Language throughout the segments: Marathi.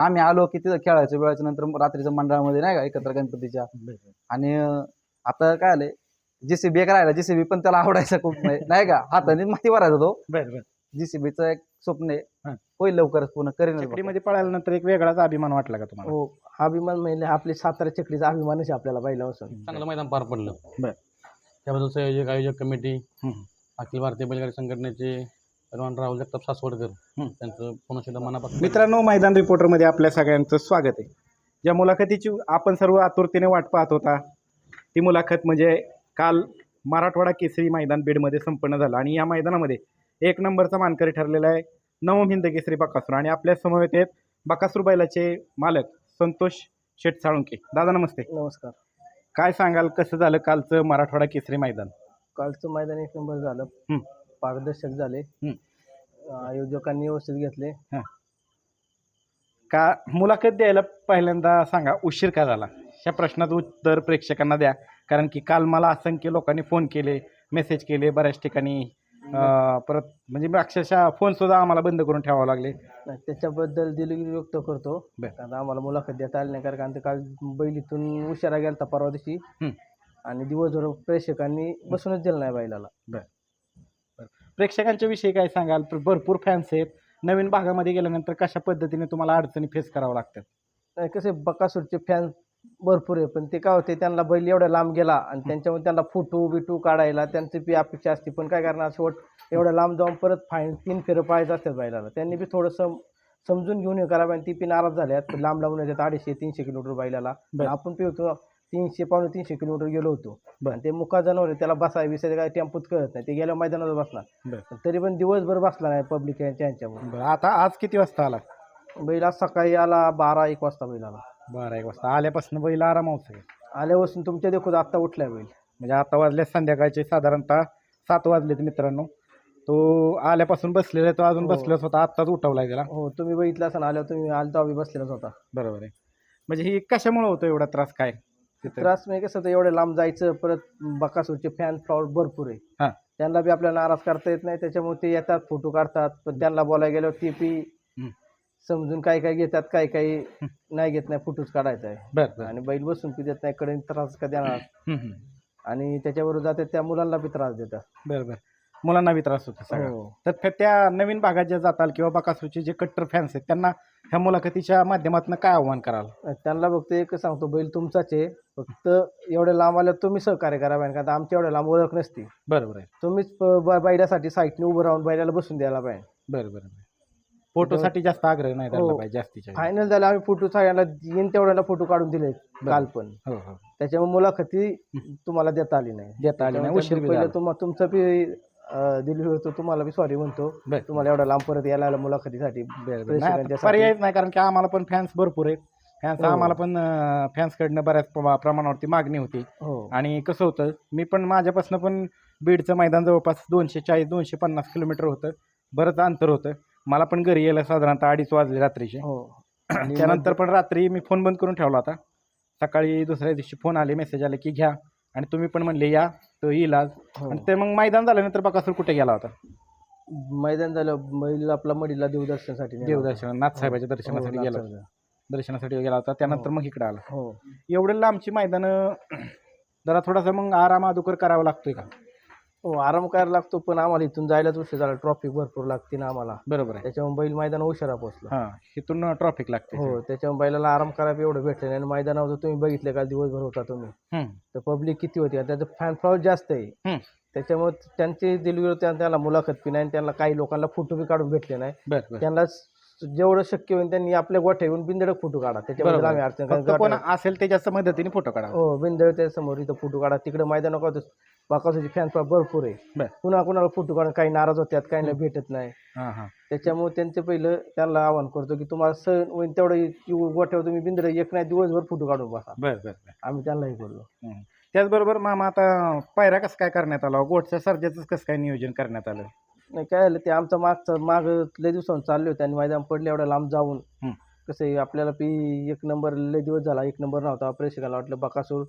आम्ही आलो की तिथं खेळायचो वेळाच्या नंतर मग रात्रीचं मंडळामध्ये नाही का एकत्र गणपतीच्या. आणि आता काय आलंय जेसीबी एक राहिला जेसीबी पण त्याला आवडायचा खूप नाही नाही का? हाताने माती भरायचा तो. जेसीबीचं एक स्वप्न. आहे. होईल लवकरच पूर्ण करेन चकडीमध्ये पळाल्यानंतर एक वेगळाच अभिमान वाटला का तुम्हाला? हो अभिमान म्हणजे आपली सातारा चकडीचा अभिमानच आहे आपल्याला पहिल्यापासून चांगलं मैदान पार पडलं. बर. त्याबद्दल संयोजक आयोजक कमिटी. अखिल भारतीय बैलगाडी संघटनेचे पैलवान राहुल जगताप सासवडकर. त्यांचं पुन्हा सुद्धा मनापासून मित्रांनो मैदान रिपोर्टरमध्ये आपल्या सगळ्यांचं स्वागत आहे. ज्या मुलाखतीची आपण सर्व आतुरतेने वाट पाहत होता ती मुलाखत म्हणजे काल मराठवाडा केसरी मैदान बीडमध्ये संपन्न झालं आणि या मैदानामध्ये एक नंबरचा मानकरी ठरलेला आहे नवम हिंद केसरी बकासूर. आणि आपल्या समवेत आहेत बकासूर बैलाचे मालक संतोष शेठ साळुंके दादा नमस्ते. नमस्कार. काय सांगाल कसं झालं कालचं मराठवाडा केसरी मैदान? कालचं मैदान एक नंबर झालं. पारदर्शक झाले. आयोजकांनी व्यवस्थित घेतले. का मुलाखत द्यायला पहिल्यांदा सांगा उशीर का झाला? ह्या प्रश्नाचं उत्तर प्रेक्षकांना द्या. कारण की काल मला असंख्य लोकांनी फोन केले मेसेज केले बऱ्याच ठिकाणी अं, परत म्हणजे अक्षरशः फोन सुद्धा आम्हाला बंद करून ठेवावे लागले. नाही, त्याच्याबद्दल दिलगिरी व्यक्त करतो. बर. कारण आम्हाला मुलाखत देता आली नाही. कारण का आमचं काल बैल इथून उशिरा गेलता परवा दिवशी. आणि दिवसभर प्रेक्षकांनी बसूनच दिलं नाही बैलाला. प्रेक्षकांच्या विषयी काय सांगाल? तर भरपूर फॅन्स आहेत. नवीन भागामध्ये गेल्यानंतर कशा पद्धतीने तुम्हाला अडचणी फेस करावं लागतात? नाही कसे बकासूरचे फॅन भरपूर आहे पण ते काय होते त्यांना बैल एवढ्या लांब गेला आणि त्यांच्यामध्ये त्यांना फोटो बिटू काढायला त्यांची बी अपेक्षा असते. पण काय करणार शेवट एवढ्या लांब जाऊन परत फाईन तीन फेरं पाहायचं असतात बैलाला. त्यांनी बी थोडंसं समजून घेऊन हे करावं आणि ती बी नाराज झाल्यात लांब लांबून येतात अडीचशे तीनशे किलोमीटर बैलाला. आपण होतो तीनशे पावणे तीनशे किलोमीटर गेलो होतो. बरं. आणि ते मुका जनावर आहे, त्याला बसाय बिसायचं काय टेम्पोत कळत नाही. ते गेल्या मैदानावर बसणार. बरं. पण तरी पण दिवसभर बसला नाही पब्लिक यांच्या यांच्यावर बरं आता आज किती वाजता आला बैल आज सकाळी आला बारा एक वाजता बैल आला. बारा एक वाजता. आल्यापासून बैल आराम होत आल्यापासून तुमच्या देखून आत्ता उठलाय बैल. म्हणजे आता वाजले संध्याकाळचे साधारणतः सात वाजलेत मित्रांनो. तो आल्यापासून बसलेला आहे तो अजून हो. बसलेलाच होता आत्ताच उठवलाय त्याला. हो तुम्ही बघितलं असं आल्यावर तुम्ही आलं तर बसलेलाच होता. बरोबर आहे. म्हणजे ही कशामुळे होतो एवढा त्रास काय? त्रास म्हणजे कसं एवढं लांब जायचं परत बकासूरचे फॅन फ्लॉवर भरपूर आहे. हा. त्यांना बी आपल्याला नाराज करता येत नाही त्याच्यामुळे ते येतात फोटो काढतात पण त्यांना बोलायला गेल्यावर ते बी. समजून काय काय घेतात काय काही नाही घेत नाही फोटोच काढायचा आहे. आणि बैल बसून पी देत नाही कडे त्रास का देणार. आणि त्याच्याबरोबर जातात त्या मुलांना बी त्रास देतात. बरं बरं. मुलांना बी त्रास होतो सगळा हो. तर त्या- त्या नवीन भागात जे जाताल किंवा बकासूरचे जे कट्टर फॅन्स आहेत त्यांना ह्या मुलाखतीच्या माध्यमातून काय आव्हान कराल? त्यांना फक्त एक सांगतो बैल तुमचाच आहे. फक्त एवढ्या लांब आल्यावर तुम्ही सहकार्य करा कारण का आमच्या एवढ्या लांब ओळख नसते. बरं बरं तुम्हीच ब- बैलासाठी साईटने उभं राहून बैलाला बसून द्यायला पाहिजे. बरं बरं फोटोसाठी जास्त आग्रह नाही धरला हो. पाहिजे जास्तीच्या फायनल झाला आम्ही फोटो सगळ्यांना येईन तेवढ्याला फोटो काढून दिले काल पण. हो हो. त्याच्यामुळे मुलाखती तुम्हाला देता आली नाही. देता आली नाही उशीर बी पहिलं झाला. तुम्हा तुमचं बी दिली होतो तुम्हाला बी सॉरी म्हणतो. बरं. तुम्हाला एवढा लांब परत यायला आलं मुलाखतीसाठी. नाही, पर्यायच नाही कारण की आम्हाला पण फॅन्स भरपूर आहेत. फॅन्स हो. आम्हाला पण फॅन्सकडनं बऱ्याच प्रमा- प्रमाणावरती मागणी होती. हो. आणि कसं होतं मी पण माझ्यापासून पण बीडचं मैदान जवळपास दोनशे चाळीस दोनशे पन्नास किलोमीटर होतं. बरंच अंतर होतं. मला पण घरी यायला साधारणतः अडीच वाजले रात्रीचे. हो. आणि त्यानंतर पण रात्री मी फोन बंद करून ठेवला होता. सकाळी दुसऱ्या दिवशी फोन आले मेसेज आले की घ्या. आणि तुम्ही पण म्हणले या तो येईल आज हो. आणि ते मग मैदान झाल्यानंतर बकासूर कुठे गेला होता मैदान झालं बैल आपला मडीला देवदर्शनासाठी नेला होता. देवदर्शन नाथसाहेबाच्या हो, दर्शनासाठी गेला होता. दर्शनासाठी गेला होता त्यानंतर. मग इकडे आला हो एवढं लांबची मैदानं जरा थोडासा मग आराम अदुकर करावा लागतोय का हो आराम करायला लागतो पण आम्हाला इथून जायलाच उशीर झाला. ट्रॉफिक भरपूर लागते ना आम्हाला. बरोबर आहे. त्याच्यामुळे बैल मैदान उशिरा पोहोचला. हा इथून ट्रॉफिक लागते. हो त्याच्यामुळे बैलाला आराम करायला एवढं भेटलं नाही. आणि मैदानावर तुम्ही बघितलं का दिवसभर होता तुम्ही हम्म, तर पब्लिक किती होती? आणि त्याचं फॅन फ्लॉवर जास्त आहे. हम्म. त्याच्यामुळे त्यांची दिलगिरी त्या त्याला मुलाखत बी नाही आणि त्यांना काही लोकांना फोटो बी काढून भेटले नाही. बरं बरं. त्यांना स- जेवढं शक्य होईल त्यांनी आपल्या गोठ्या येऊन बिंदडक फोटो काढा. त्याच्याबद्दल बरोबर. आम्ही अडचण फक्त कोण असेल त्याच्या मदतीने फोटो काढा. हो बिंदळ त्या समोर इथं फोटो काढा. तिकडे मैदान बाकासूची फॅन भरपूर आहे. बरं. कुणा कुणाला फोटो काढून काही नाराज होत्यात काही भेटत नाही. हा हा. त्याच्यामुळे त्यांचं पहिलं त्यांना आवाहन करतो की तुम्हाला सण होईल तेवढं गोठ्यावर तुम्ही बिंदड एक नाही दिवसभर फोटो काढून बसा. बरं बरं बरं. आम्ही त्यांनाही बोललो. त्याचबरोबर मामा आता पायऱ्या कसं काय करण्यात आला? गोठच्या सर्जाचं कसं काय नियोजन करण्यात आलं? नाही काय झालं ते आमचं मागचं माग लय दिवसांनी चालले होते आणि मैदान पडले एवढ्या लांब जाऊन. कसं आहे आपल्याला पी एक नंबर लय दिवस झाला एक नंबर नव्हता प्रेक्षकाला वाटलं बकासूर.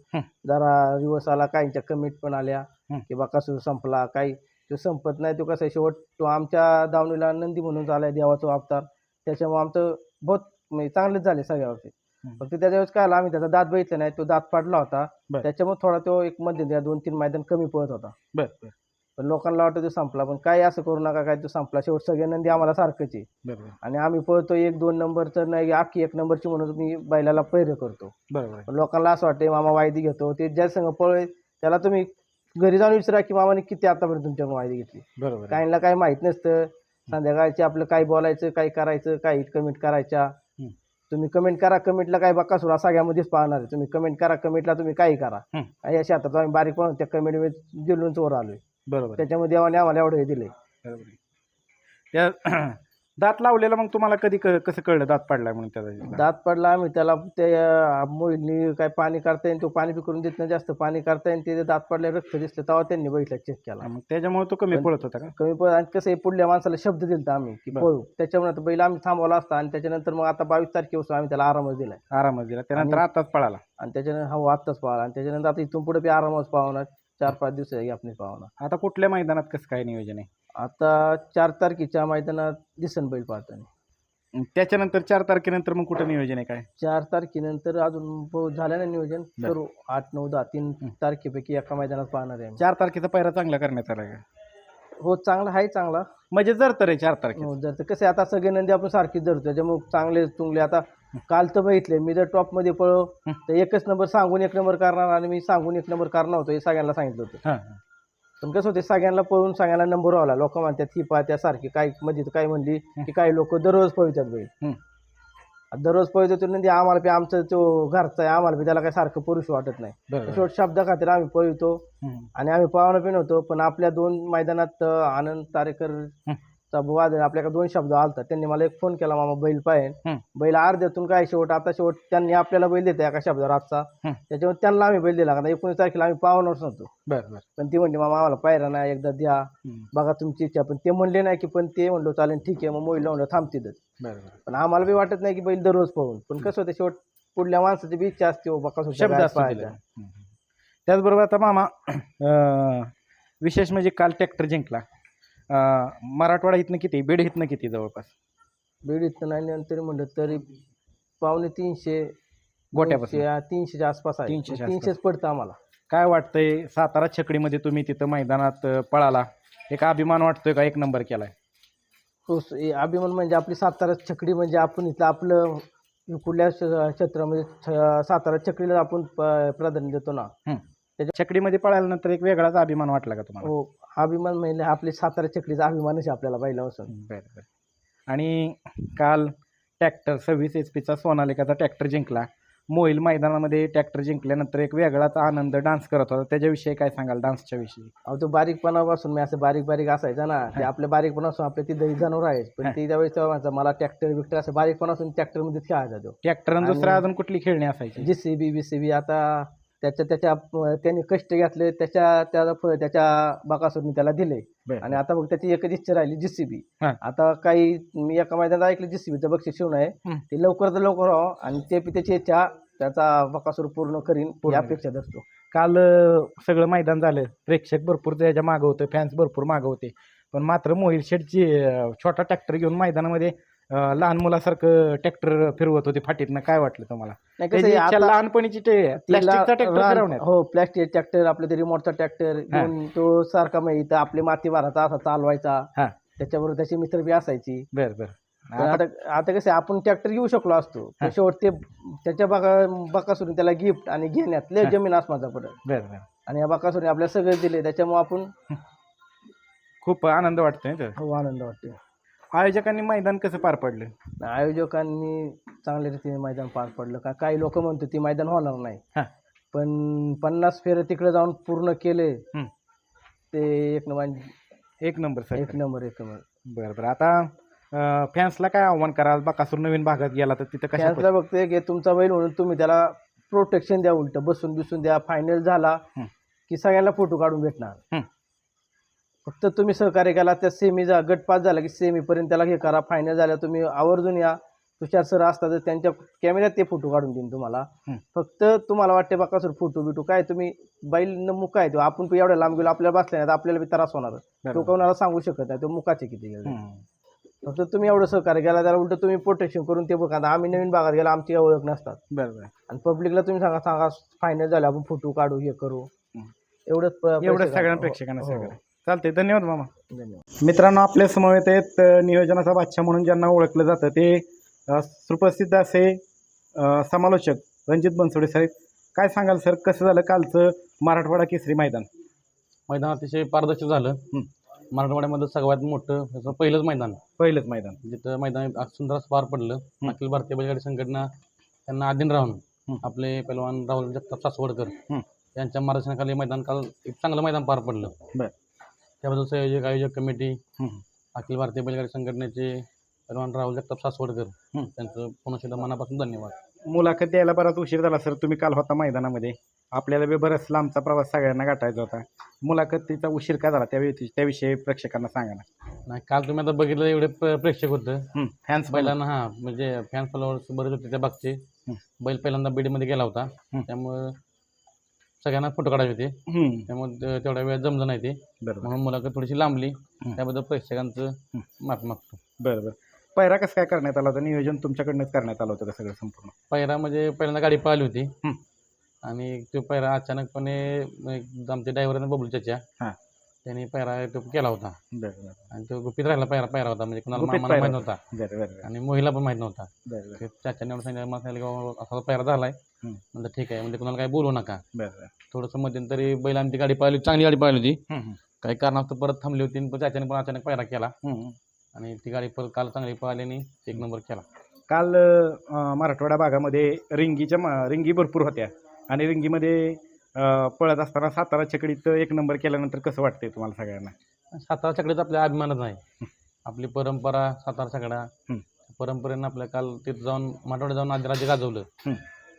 जरा दिवस आला काहींच्या कमीट पण आल्या. की बकासूर संपला काही तो संपत नाही तो कसं आहे शेवट तो आमच्या दावणीला नंदी म्हणून झालाय देवाचा अवतार त्याच्यामुळे आमचं बहुत म्हणजे चांगलेच झाले सगळ्या वर्षी. फक्त त्याच्या वेळेस काय आलं, आम्ही त्याचा दात बघितला नाही तो दात पडला होता. त्याच्यामुळे थोडा तो एक मध्ये दोन तीन मैदान कमी पळत होता पण लोकांना वाटतं तो संपला. पण काय असं करू नका काय तो संपला. शेवट सगळे नंदी आम्हाला सारखंच आहे. बरोबर. आणि आम्ही पळतो एक दोन नंबरचं नाही अख्खी एक नंबरची म्हणून मी बैलाला पैर करतो. बरोबर पण लोकांना असं वाटतं मामा वायदी घेतो. ते ज्या संघ पळ त्याला तुम्ही घरी जाऊन विचारा की मामाने किती आतापर्यंत तुमच्याकडून वायदी घेतली? बरोबर आहे. काहींना काही माहीत नसतं. संध्याकाळचे आपलं काय बोलायचं काय करायचं काही कमेंट करायच्या. हम्म. तुम्ही कमेंट करा कमेंटला काय बक्कासुरा सगळ्यामध्येच पाहणार आहे. तुम्ही कमेंट करा कमेंटला तुम्ही काही करा. हम्म. काही अशा आता आम्ही बारीक पाहून त्या कमेंट जिल्हून चोर आलोय. बरोबर आहे. त्याच्यामध्ये देवाने आम्हाला एवढं हे दिलंय. बरोबर आहे. त्या दात लावलेला मग तुम्हाला कधी क- कसं कळलं? दात पडलाय म्हणून त्याचा दात पडला आम्ही त्याला ते अं, मोहिनी काय पाणी काढता येईल तो पाणी बी करून देत नाही जास्त पाणी काढता येईल ते दात पडले रक्त दिसलं तेव्हा त्यांनी बघितलं चेक केला. मग त्याच्यामुळे तो कमी पळत होता का? कमी पण आणि कसं आहे पुढल्या माणसाला शब्द दिलता आम्ही की बरं. पळू. त्याच्यामुळे आता बैल आम्ही थांबवला असता आणि त्याच्यानंतर मग आता बावीस तारखेपासून आम्ही त्याला आरामच दिलाय. आरामात दिला त्यानंतर आताच पळाला. आणि त्याच्यानंतर हो आत्ताच पाहला आणि त्याच्यानंतर आता इथून पुढे बी आरामच पाहणार. चार पाच दिवस आपण पाहणार आता कुठल्या मैदानात कसं काय नियोजन आहे? आता चार तारखेच्या मैदानात दिसन बैल पाहताना. अं, त्याच्यानंतर चार तारखेनंतर मग कुठं नियोजन आहे काय? चार तारखेनंतर अजून झालं ना नियोजन. करू आठ नऊ दहा तीन. तारखेपैकी एका मैदानात पाहणार आहे आम्ही. चार तारखेचा पहिरा चांगला करण्यात आला का? हो चांगला आहे चांगला. म्हणजे जर तर आहे चार तारखे हो जर कसं आहे आता सगळे नंदी आपण सारखीच धरतो. त्याच्यामुळे चांगले तुंगले. आता काल तर बघितले मी जर टॉपमध्ये पळो. तर एकच नंबर सांगून एक नंबर करणार आणि मी सांगून एक नंबर करणार होतो हे सगळ्यांना सांगितलं होतं हां हां. पण कसं होते सगळ्यांना पळून सगळ्यांना नंबर आला लोक म्हणतात ही पा त्यासारखी काही मध्ये काय म्हणली की काही लोक दररोज पळतात बैल. आता दररोज पळतो तर नंदी आम्हाला बी आमचं तो घरचा आहे आम्हाला बी त्याला काही सारखं पुरुष वाटत नाही बरोबर शेवट शब्द खातीर आम्ही पळतो. आणि आम्ही पाहुणं पण होतो पण आपल्या दोन मैदानात अं, आनंद तारेकर हं. चा वाद आपल्याकडे दोन शब्द आलता. त्यांनी मला एक फोन केला मामा बैल पाहिजे. बैल अर्ध्यातून काय शेवट आता शेवट त्यांनी आपल्याला बैल देते एका शब्दावर आजचा. त्याच्यामुळे त्यांना आम्ही बैल दिला एकोणीस तारखेला आम्ही पाहुणच नव्हतो. पण ती म्हणली मामा आम्हाला पायरा नाही एकदा द्या. बघा तुमची इच्छा. पण ते म्हणले नाही की पण ते म्हणलो चालेल ठीक आहे मग मोहिला म्हणलं बरं पण आम्हाला बी वाटत नाही की बैल दररोज पाहून. पण कसं होतं शेवट पुढल्या माणसाची बी इच्छा असते हो. हं, हं. त्याचबरोबर आता मामा विशेष म्हणजे काल ट्रॅक्टर जिंकला. मराठवाडा इथनं किती? बीड इथनं किती जवळपास? बीड इथं नाही तरी म्हणलं तरी पावणे तीनशे गोट्यापासून. तीनशेच्या आसपास आहे. तीनशेच्या पण तीनशेच पडतं आम्हाला. काय वाटतंय सातारा छकडीमध्ये तुम्ही तिथं मैदानात अं, पळाला? एक अभिमान वाटतोय का? एक नंबर केलाय. हो स- हे अभिमान म्हणजे आपली सातारा छकडी म्हणजे आपण इथलं आपलं कुठल्या श- क्षेत्रामध्ये छ- सातारा छकडीला आपण प- प्राधान्य देतो ना. छकडीमध्ये पळाल्यानंतर एक वेगळाच अभिमान वाटला का तुम्हाला? हो अभिमान म्हणजे आपली सातारा छकडीचा अभिमानच आहे आपल्याला बरं बरं. आणि काल ट्रॅक्टर सव्वीस एच पीचा सोनालिकाचा ट्रॅक्टर जिंकला. मोईल मैदानामध्ये ट्रॅक्टर जिंकल्यानंतर एक वेगळाच आनंद डान्स करत होता. त्याच्याविषयी काय सांगाल डान्सच्या विषयी? अहो तो बारीकपणापासून मी असं बारीक बारीक असायचा ना ते आपल्या बारीकपणापासून आपल्या ती दही जनावर आहे पण. ते त्यावेळेस तेव्हा म्हणायचं, मला ट्रॅक्टर बिक्टर असं बारीकपणापासून ट्रॅक्टरमध्ये खेळायचा तो. ट्रॅक्टर आणि- दुसऱ्या अजून कुठली खेळणी असायची? जी C B B C B आता त्याच्या त्याच्या त्यांनी कष्ट घेतले त्याच्या त्या फळ त्याच्या बाकासूरनी त्याला दिले. आणि आता मग त्याची एकच इच्छा राहिली जीसीबी हा. आता काही मी एका मैदानात ऐकलं जीसीबीचं बक्षीस शिवून आहे. हं. ते लवकरात लवकर व्हावं आणि ते बी त्याची इच्छा त्याचा बकासूर पूर्ण करीन पूर्ण ही अपेक्षा धरतो काल अं, सगळं मैदान झालं. प्रेक्षक भरपूर त्याच्या मागं होते फॅन्स भरपूर मागं होते. पण मात्र मोहिल शेटची अं, छोटा ट्रॅक्टर घेऊन मैदानामध्ये अं, लहान मुलासारखं ट्रॅक्टर फिरवत होते फाटीतनं. काय वाटलं तुम्हाला? नाही कसं त्याची आहे, इच्छा आता लहानपणीची ते तिला प्लॅस्टिकचा ट्रॅक्टर रान- फिरवण्यात. हो प्लॅस्टिक ट्रॅक्टर आपलं ते रिमोटचा ट्रॅक्टर घेऊन तो सारखा मग इथं आपली माती भराचा असा चालवायचा. हा. त्याच्याबरोबर त्याची मित्र बी असायची. बरं बरं. पण आता आता कसं आहे, आपण ट्रॅक्टर घेऊ शकलो असतो. पण हा. शेवट ते त्याच्या बाका बाकासुरून त्याला गिफ्ट आणि घेण्यात लय हा. जमीन आसमानचा पडत बरं बरं. आणि या बाकासुरून आपल्याला सगळं दिले त्याच्यामुळे आपण खूप आनंद वाटतोय हो आनंद वाटतो आयोजकांनी मैदान कसं पार पडलं? आयोजकांनी चांगल्या रीतीने मैदान पार पडलं का? काही लोक म्हणतो ती मैदान होणार नाही. हा. पण पन्नास फेरे तिकडे जाऊन पूर्ण केले. ते एक नंबर एक नंबर सर एक नंबर एक नंबर. बरं बरं. आता फॅन्सला काय आव्हान कराल? बाकासूर नवीन भागात गेला तर तिथं कशा त्यातला बघतोय की तुमचा बैल म्हणून तुम्ही त्याला प्रोटेक्शन द्या उलट बसून बिसून द्या. फायनल झाला हं. की सगळ्यांना फोटो काढून भेटणार. हं. फक्त तुम्ही सहकार्य केला त्या सेमी जा गट पास झाला की सेमीपर्यंत त्याला हे करा फायनल झाला तुम्ही आवर्जून या. तुषार सर असतात तर त्यांच्या कॅमेऱ्यात ते फोटो काढून देईन तुम्हाला. फक्त तुम्हाला वाटते बघा सर फोटो बिटो काय तुम्ही बैल न मुका आहे तो आपण तो एवढ्या लांब गेलो आपल्याला बसल्या नाही आपल्याला बी त्रास होणार. तो बरोबर. कोणाला सांगू शकत नाही तो मुकाचे किती गेले. फक्त तुम्ही एवढं सहकार्य केला त्याला उलट तुम्ही प्रोटेक्शन करून ते बघा. आम्ही नवीन भागात गेला आमची ओळख नसतात. बरं बरं आणि पब्लिकला तुम्ही सांगा सांगा फायनल झालं आपण फोटो काढू हे करू. एवढंच एवढं सगळ्या प्रेक्षकांना चालते धन्यवाद मामा. धन्यवाद. मित्रांनो आपल्या समवेत आहेत नियोजनाचा बादशाह म्हणून ज्यांना ओळखलं जातं ते सुप्रसिद्ध असे समालोचक रणजित बनसोडे साहेब. काय सांगाल सर कसं झालं कालचं मराठवाडा केसरी मैदान? मैदान अतिशय पारदर्शक झालं. मराठवाड्यामध्ये सगळ्यात मोठं त्याचं पहिलंच मैदान. पहिलंच मैदान. जिथं मैदान सुंदर असं पार पडलं. अखिल भारतीय बैलगाडी संघटना त्यांना अधीन राहून. आपले पैलवान राहुल जगताप सासवडकर. यांच्या मार्गदर्शनाखाली मैदान काल एक चांगलं मैदान पार पडलं. बरं. त्याबद्दल संयोजक आयोजक कमिटी. अखिल भारतीय बैलगाडी संघटनेचे पैलवान राहुल जगताप सासवडकर. त्यांचं पुन्हा एकदा मनापासून धन्यवाद. मुलाखत द्यायला बराच उशीर झाला सर. तुम्ही काल होता मैदानामध्ये. आपल्याला बी बराच लांबचा प्रवास सगळ्यांना गाठायचा होता. मुलाखतीचा उशीर का झाला? त्यावेळी त्याविषयी प्रेक्षकांना सांगा ना. नाही काल तुम्ही आता बघितलं एवढे प्र- प्रेक्षक होतं. फॅन्स बैलांना हा म्हणजे फॅन फॉलोअर्स बरेच होते त्या बागचे. हं. बैल पहिल्यांदा बीडमध्ये गेला होता. हं. त्यामुळं सगळ्यांना फोटो काढायचे होते. त्यामुळे तेवढ्या वेळ जमलं नाही ते. बरोबर. म्हणून मुलाखत थोडीशी लांबली. त्याबद्दल प्रेक्षकांचं. माफ मागतो. बरं बरं पहिरा कसं काय करण्यात आला होता? नियोजन तुमच्याकडनंच करण्यात आलं होतं का सगळं संपूर्ण? पहिरा म्हणजे पहिल्यांदा गाडी पळाली होती. आणि तो पहिरा अचानकपणे एक आमचे ड्रायव्हर बबलू चाचा हां. त्यांनी पहिरा तो केला होता. बरं बरं. आणि तो गुपित राहिला पहिरा पहिरा होता. म्हणजे कुणाला गुपित मामाला माहीत पायरा. नव्हता बरं बरं बरं. आणि महिला पण माहीत नव्हता. बरं बरं. ते चाच्याने एवढं सांगितलं मला सांगितलं की बाबा असा पहिरा झालाय. म्हणलं ठीक आहे. म्हणजे कुणाला काही बोलू नका. बरं बरं. थोडंसं मध्यंतरी बैल आमची गाडी पाहिली चांगली गाडी पाहिली होती. काही कारणास्तव परत थांबली होती. आणि पण त्याच्याने पण अचानक पायरा केला. आणि ती गाडी परत काल चांगली पळाली आणि एक नंबर केला. काल अं, मराठवाडा भागामध्ये रिंगीच्या म- रिंगी भरपूर होत्या. आणि रिंगीमध्ये पळत असताना सातारा छकडीत एक नंबर केल्यानंतर कसं वाटतंय तुम्हाला सगळ्यांना? सातारा सगळेच आपल्या अभिमानच आहे आपली परंपरा सातारा सगळा. हं. परंपरेनं आपल्या काल तिथं जाऊन मराठवाड्यात जाऊन आदिराजे गाजवलं. हं.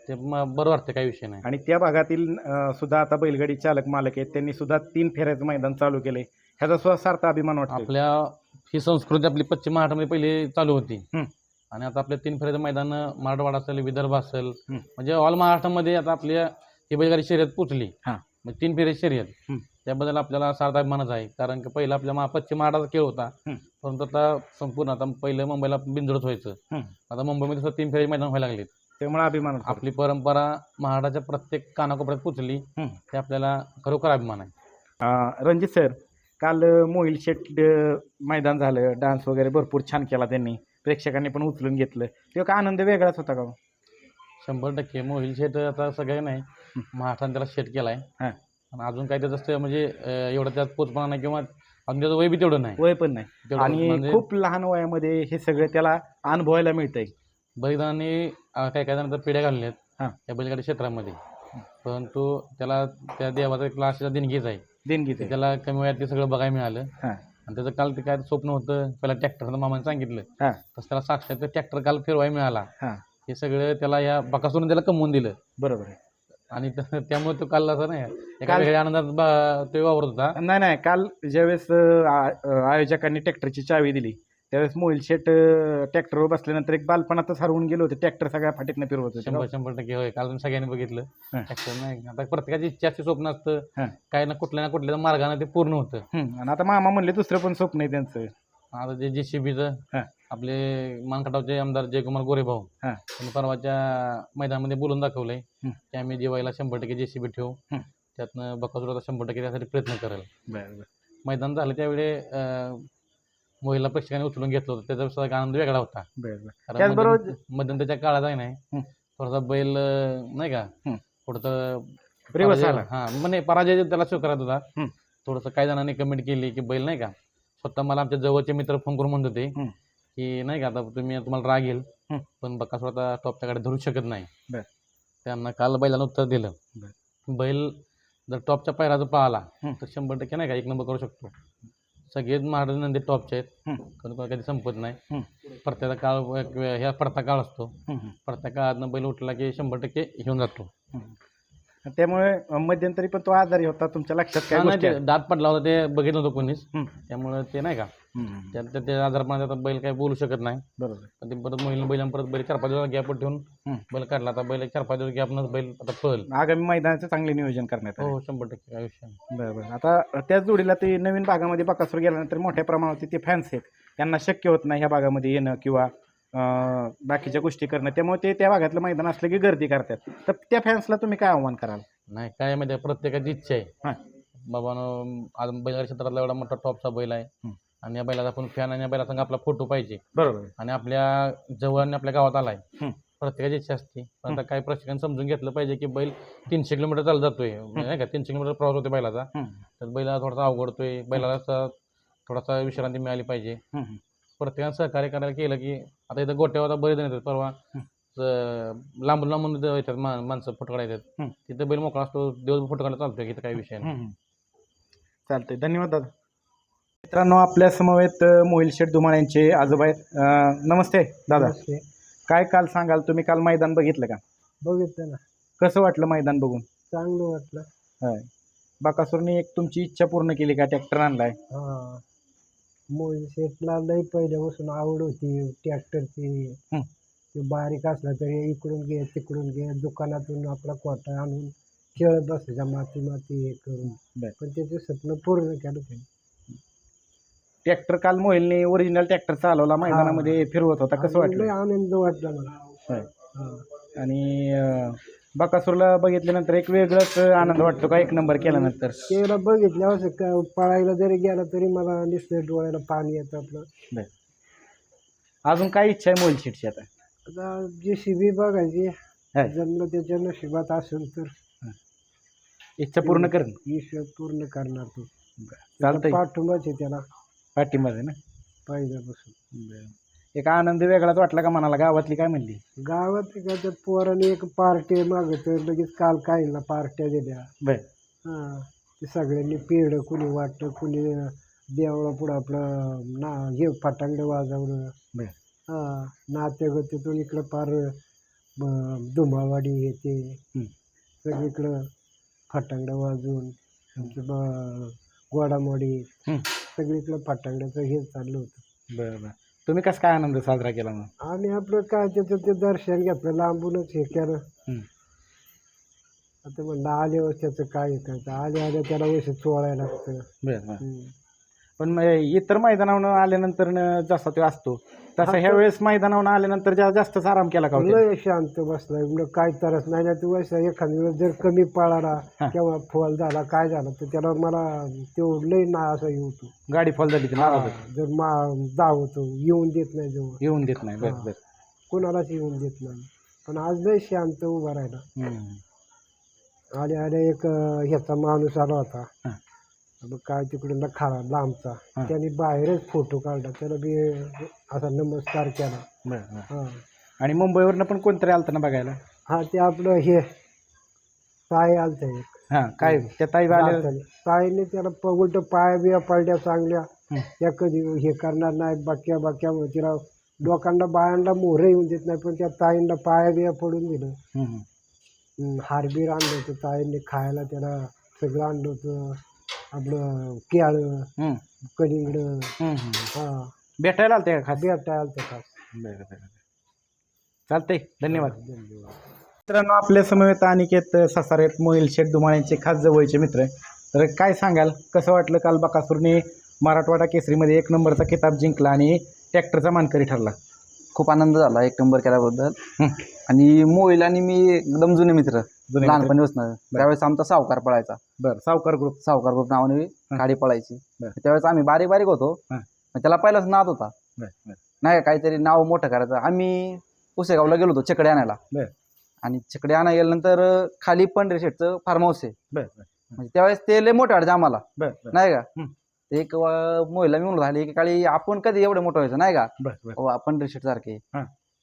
ते म बरं वाटतं काही विषय नाही. आणि त्या भागातील अं, सुद्धा आता बैलगाडी चालक मालक आहेत त्यांनी सुद्धा तीन फेऱ्याचं मैदान चालू केले ह्याचा सुद्धा सार्थ अभिमान वाटतो आपल्या ही संस्कृती आपली पश्चिम महाराष्ट्रामध्ये पहिली चालू होती. हं. आणि आता आपल्या तीन फेऱ्याचं मैदान मराठवाडा असेल विदर्भ असेल हं. म्हणजे ऑल महाराष्ट्रामध्ये आता आपल्या ही बैलगाडी शर्यत पोचली हां. म्हणजे तीन फेरी शर्यत. त्याबद्दल आपल्याला सार्थ अभिमानच आहे कारण की पहिला आपल्या मा पश्चिम महाराष्ट्राचा खेळ होता. परंतु आता संपूर्ण आता पहिलं मुंबईला बिंजोडच व्हायचं. आता मुंबईमध्ये सुद्धा तीन फेरी मैदान व्हायला लागलेत त्यामुळे अभिमान वाटतो. आपली परंपरा महाराष्ट्राच्या प्रत्येक कानाकोपऱ्यात पोचली हं. हे आपल्याला खरोखर अभिमान आहे अं, रणजित सर काल अं, मोहिल शेट अं, मैदान झालं डान्स वगैरे भरपूर छान केला त्यांनी प्रेक्षकांनी पण उचलून घेतलं तेव्हा का आनंद वेगळाच होता का हो? शंभर टक्के मोहिल शेट आता सगळं नाही महाराष्ट्राने त्याला शेट केलाय. हां. आणि अजून काही त्याचं असं म्हणजे अं, एवढं त्यात पोचपणा नाही किंवा अजून त्याचं वय बी तेवढं नाही. वय पण नाही. तेवढं आणि म्हणजे खूप लहान वयामध्ये हे सगळं त्याला अनुभवायला मिळतंय. बलिदानाने अं, काही काही जणांना पिढ्या घालल्यात हां. त्या बैलगाडी क्षेत्रामध्ये. परंतु त्याला त्या देवाचा एक क्लासचा देणगीच आहे. देणगी ते त्याला कमी वयात ते सगळं बघायला मिळालं. हां. आणि त्याचं काल ते काय स्वप्न होतं पहिला ट्रॅक्टरचं मामाने सांगितलं. हां. तसं त्याला साक्षात ट्रॅक्टर काल फिरवायला मिळाला. हां. हे सगळं त्याला या बकासून त्याला कमवून दिलं. बरोबर आहे. आणि त्यामुळे तो काल असं नाही. एका काल- वेगळ्या आनंदात तो वावरत होता. नाही नाही काल ज्यावेळेस अं, आ- आयोजकांनी ट्रॅक्टरची चावी दिली त्यावेळेस मोहिल शेट ट्रॅक्टरवर बसल्यानंतर एक बालपणातच हरवून गेलो होते. ट्रॅक्टर सगळ्या फाटीतनं फिरवत होते शंभर शंभर टक्के होय. काल सगळ्यांनी बघितलं. हां. ट्रॅक्टर नाही. आता प्रत्येकाची इच्छा असते स्वप्न असतं. काही ना कुठल्या ना कुठल्या मार्गाने ते पूर्ण होतं. हम्म, आणि आता मामा म्हणले दुसरं पण स्वप्न आहे त्यांचं. आता जे जे हां. आपले मानखटावचे आमदार जयकुमार गोरेभाऊ हां. त्यांनी परवाच्या मैदानामध्ये बोलून दाखवलंय हं. की आम्ही जेवायला शंभर टक्के जे सी बी ठेवू हं. त्यातनं बकासूर आता शंभर टक्के त्यासाठी प्रयत्न करेल बरं बरं मैदान झालं त्यावेळी अं, महिला प्रेक्षकांनी उचलून घेतलं होतं त्याचा सुद्धा आनंद वेगळा होता बरं बरं कारण त्याचबरोबर- मध्यंत- मध्यंतरीच्या काळात आहे नाही. थोडासा बैल अं, नाही का हं. थोडंसं रिवर्स पराजय- हा म्हणजे पराजय त्याला स्वीकारत होता. थोडंसं काही जणांनी कमेंट केली की बैल नाही का स्वतः मला आमच्या जवळचे मित्र फोन करून म्हणत होते हं. की नाही का आता तुम्ही तुम्हाला राग येईल हं. पण बकासूर आता टॉपच्या गाडी धरू शकत नाही बर. त्यांना काल बैलानं उत्तर दिलं बैल जर टॉपच्या पायराचं पाहिला हं. तर शंभर टक्के नाही का एक नंबर करू शकतो सगळेच महाराज नंदी टॉपचे आहेत हं. कधी कोण कधी संपत नाही. प्रत्येका काळ ह्या पडता काळ असतो. प्रत्येक काळातनं बैल उठला की शंभर टक्के घेऊन जातो त्यामुळे मध्यंतरी पण तो आजारी होता तुमच्या लक्षात काय गोष्टी ते दात पडला होता ते बघितलं नव्हतं कोणीच. त्यामुळं ते नाही का? हम्म, आजारपणात आता बैल काही बोलू शकत नाही. बरोबर. पण ते परत महिला बैलां परत बैल चार पाच दिवस गॅप ठेवून. बैल काढला. आता बैल चार पाच दिवस गॅपनंच बैल आता पळल. आगामी मैदानाचं चांगले नियोजन करण्यात आले हो शंभर टक्के काय विषय नाही. बरं बरं आता त्याच जोडीला ते नवीन भागामध्ये बकासूर गेल्यानंतर मोठ्या प्रमाणावरती ते फॅन्स आहेत. त्यांना शक्य होत नाही ह्या भागामध्ये येणं किंवा बाकीच्या गोष्टी करणं. त्यामुळे ते त्या भागातलं मैदान असलं की गर्दी करतात. तर त्या फॅन्सला तुम्ही काय आव्हान कराल? नाही काय माहिती आहे, प्रत्येकाची इच्छा. आहे. बाबानं आज बैलगाडी क्षेत्रातला एवढा मोठा टॉपचा बैल आहे. आणि या बैलाचा आपण फॅन आणि या बैलासंग आपला फोटो पाहिजे. बरोबर. आणि आपल्या जवळ आणि आपल्या गावात आलाय. प्रत्येकाची इच्छा असते. पण आता काही प्रशिक्षण समजून घेतलं पाहिजे की बैल तीनशे किलोमीटर चालत जातोय. म्हणजे नाही का? तीनशे किलोमीटर प्रवास होतोय बैलाचा. तर बैलाला थोडासा अवघडतोय बैलाला थोडासा विश्रांती मिळाली पाहिजे. प्रत्येकानं सहकार्य करायला केलं की आता इथं गोट्यावर आता बरेच जण येतात परवा लांबून लांबून इथं येतात मा- माणसं फोटो काढायला येतात. हम्म. तिथं बैल मोकळा असतो दिवसभर फोटो काढायला चालतोय इथं काही विषय नाही. चालतंय. धन्यवाद दादा. मित्रांनो आपल्या समवेत अं, मोहिल शेठ धुमाळ यांचे आजोबा आहेत. अं, नमस्ते दादा. नमस्ते. काय काल सांगाल? तुम्ही काल मैदान बघितलं का? बघितलं ना. कसं वाटलं मैदान बघून? चांगलं वाटलं. होय. बाकासूरने एक तुमची इच्छा पूर्ण केली का? ट्रॅक्टर आणलाय. हा. मोहिल शेटला लई पहिल्यापासून आवड होती ट्रॅक्टरची हं. ते बारीक असला तरी इकडून घे तिकडून घे दुकानातून आपला कोटा आणून खेळत बसायचा माती माती हे करून बर. पण त्याचे स्वप्न पूर्ण केलं त्यांनी ट्रॅक्टर काल मोहिलने ओरिजिनल ट्रॅक्टर चालवला मैदानामध्ये फिरवत होता कसं आणि वाटलं आनंद वाटला मला. हा. आणि अं, बकासूरला बघितल्यानंतर एक वेगळाच आनंद वाटतो का एक नंबर केल्यानंतर? त्याला बघितल्यावर का पळायला जरी गेला तरी मला नुसतं डोळ्याला पाणी येतं आपलं. अजून काय इच्छा आहे मोहिल शेठची आता? आता जी शिबी बघायची. हा. जमलं त्याच्या नशिबात असेल तर. इच्छा पूर्ण कर ईश्वर पूर्ण करणार तू. चालतंय. पाठिंबाच आहे त्याला. पाठीमध्ये ना? पहिल्यापासून. एक आनंद वेगळाच वाटला का मनाला? गावातली काय म्हणली? गावात काय त्या पोराने एक पार्टी मागत लगेच काल काहींना पार्ट्या दिल्या. बर. हा ते सगळ्यांनी पेढ कुणी वाटलं कुणी देवळा पुढं आपलं ना हे फटांगडं वाजवलं. बर. हा नातेगतीतून इकडं पार ब- धुमाळवाडी हे ते हं. सगळीकडं फटांगडं वाजवून आमचं ब- गोडामोडी हं. सगळीकडं फटांगड्याचं हे चाललं होतं. बरं बरं. तुम्ही कसं काय आनंद साजरा केला मग? आणि आपलं काय त्याचं ते दर्शन घेतलं लांबूनच हे केलं. हं. आता म्हणलं आल्यावर त्याचं काय हे करायचं? आले आले त्याला वैसे चोळायला लागतं. बरं बरं. हं. पण मग इतर मैदानावर आल्यानंतर जसा तो असतो तसा ह्या वेळेस मैदानावर आल्यानंतर जरा जास्तच आराम केला का? लय शांत म्हणजे काय तरच नाही ना तू एखाद्या वेळेस जर कमी पळाला हा. किंवा फॉल झाला काय झालं तर त्याला मला तो लय ना असं हे होतो गाडी फॉल झाली ती नाराज होती. जर मा जावतो येऊन देत नाही जवळ येऊन देत नाही बरं. बरं कोणालाच येऊन देत नाही पण आज लय शांत उभा राहिला हम्म. आले आले एक अं, ह्याचा माणूस आला होता हा. मग काय तिकडून खाला लांबचा. हा. त्याने बाहेरच फोटो काढला. त्याला बी असा नमस्कार केला. बरं बरं. हा. आणि मुंबईवरनं पण कोणतरी आलतं ना बघायला? हा ते आपलं हे ताई आलतं एक. हां काय? त्या ताई आल्या? जाताना. ताईने त्याला प- उलट पाया बिया पडल्या चांगल्या. हं. त्या कधी हे करणार नाही बाक्या बाक्या तिला लोकांना बायांना मोहरं येऊन देत नाही पण त्या ताईंना पाया बिया पडून दिलं. हम्म. हं, हारबीर आणलं होतं ताईंनी खायला त्याला सगळं आणलं होतं. आपलं केळं हम्म, कलिंगड. हा. भेटायला आलते का खास? बेटा खास. बरं बरं चालतंय धन्यवाद. मित्रांनो आपल्या समवेत अनिकेत ससारेत मोहिल शेठ धुमाळ्यांचे खास जवळचे मित्र आहे. तर काय सांगाल? कसं वाटलं काल बकासूरने मराठवाडा केसरीमध्ये एक नंबरचा किताब जिंकला आणि ट्रॅक्टरचा मानकरी ठरला? खूप आनंद झाला एक नंबर केल्याबद्दल. हं. आणि मोहिल आणि मी एकदम जुने मित्र. जुने. लहानपणी बसणार त्यावेळेस आमचा सावकार पळायचा. बरं सावकार ग्रुप सावकार ग्रुप नावाने गाडी पळायची. त्यावेळेस आम्ही बारीक बारीक होतो. त्याला पहिलाच नाद होता. नाही का, काहीतरी नाव मोठं करायचं. आम्ही पुसेगावला गेलो होतो चकडे आणायला. आणि चकडे आणायला गेल्यानंतर खाली पंढरी शेठचं फार्म हाऊस आहे म्हणजे त्यावेळेस ते लय मोठे वाटायचे आम्हाला. नाही का? एक महिला मी म्हणलो झाली एकेकाळी आपण कधी एवढं मोठं व्हायचं नाही का? पंढरी शेठ सारखे.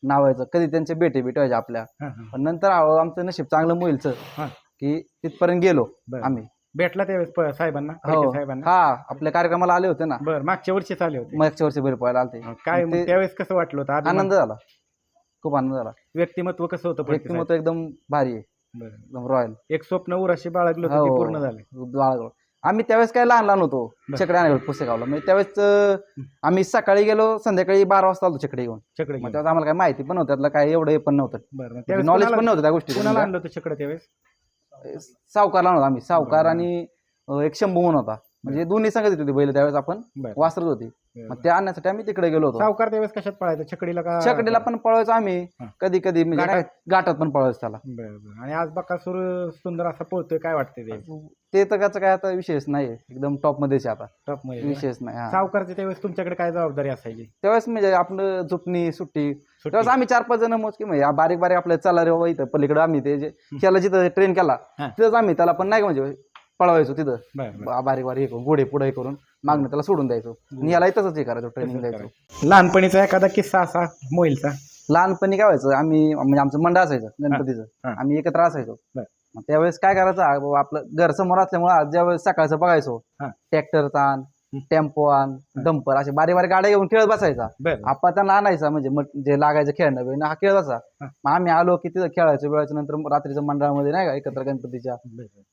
नावायचं. कधी त्यांचे बेटे बेटे व्हायचे आपल्या. पण नंतर आमचं नशीब चांगलं मोहिलचं हां. की तिथपर्यंत गेलो बरं. आम्ही. भेटला त्यावेळेस प- साहेबांना हो. साहेबांना? हा आपल्या कार्यक्रमाला आले होते ना. बरं मागच्या वर्षीच आले होते. मागच्या वर्षी बैल पळायला आलते. काय मग ते- त्यावेळेस कसं वाटलं होतं? अभिमान- आनंद झाला. खूप आनंद झाला. व्यक्तिमत्व कसं होतं व्यक्तिमत्व एकदम भारी आहे? बरं. एकदम रॉयल. एक स्वप्न उराशी बाळगलं होतं ते हो. पूर्ण झाले. बाळगलो. आम्ही त्यावेळेस काय लहान लहान होतो. चकडे आणायला पुस्तकावला म्हणजे त्यावेळेस आम्ही सकाळी गेलो संध्याकाळी बारा वाजता आलो चकडे घेऊन. चकडे मग घेऊन. त्यावेळेस आम्हाला काय माहिती पण नव्हतं त्यातलं काय एवढं हे पण नव्हतं. नॉलेज पण कोणाला- नव्हतं त्या गोष्टी कोणाला आणलं होतं चकडे त्यावेळेस? सावकार आणला आम्ही. सावकार. आणि एक शंभू म्हणून होता. म्हणजे दोन्ही संगत होती बैल त्यावेळेस आपण बरं. वासरत होती. मग ते आणण्यासाठी आम्ही तिकडे गेलो होतो. सावकार त्यावेळेस कशात पळायचं? छकडीला का छकडीला पण पळवायचो आम्ही. हा. कधी कधी म्हणजे? नाही घाटात पण पळवायचो त्याला. बरं बरं. आणि आज बकासूर सुंदर असा पळतोय काय वाटतंय ते? ते तर त्याचा काय आता विषयच नाही एकदम टॉप मध्येच आहे आता. टॉपमध्ये विषयच नाही हा. सावकारची त्यावेळेस तुमच्याकडे काय जबाबदारी असायची? त्यावेळेस म्हणजे आपलं झुपणी सुट्टी. सुट्टी. त्यावेळेस आम्ही चार पाच जण मोजकी म्हणजे बारीक बारीक आपल्या चला रे बाबा इथं. पलीकडे आम्ही ते जे त्याला जिथं ट्रेन केला हा. तिथंच आम्ही त्याला पण नाही का म्हणजे पळवायचो तिथं बा- बारीक बारीक हे करून गोडे पुढे करून मागणं त्याला सोडून द्यायचो आणि याला तसंच हे करायचो ट्रेनिंग द्यायचो लहानपणीचा एखादा किस्सा असा मोहिलचा लहानपणी काय व्हायचं आम्ही म्हणजे आमचं मंडळ असायचं हा. गणपतीचं आम्ही एकत्र असायचो बर. मग त्यावेळेस काय करायचं आ, बाबा आपलं घर समोर असल्यामुळे आज ज्यावेळेस सकाळचं बघायचो हा. ट्रॅक्टरचा आण हं. टेम्पो आण हा. डंपर असे बारीक बारीक गाड्या घेऊन खेळत बसायचा बरं आपण त्यांना आणायचा म्हणजे मग जे लागायचं खेळणं बिळणं हा खेळ असा हा. मग आम्ही आलो की तिथं खेळायचो वेळाच्या नंतर रात्रीचं मंडळामध्ये नाही का एकत्र गणपतीच्या.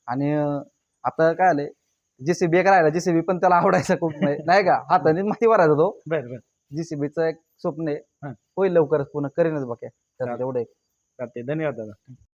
आणि अं, आता काय आलंय? जेसीबी एक राहिला जेसीबी पण त्याला आवडायचा खूप म्हणजे, नाही का? हाताने माती भरायचा तो. बरं बरं. जेसीबीचं एक स्वप्न आहे. होईल लवकरच पूर्ण करीनच. तेवढं एक. चालतंय. धन्यवाद दादा.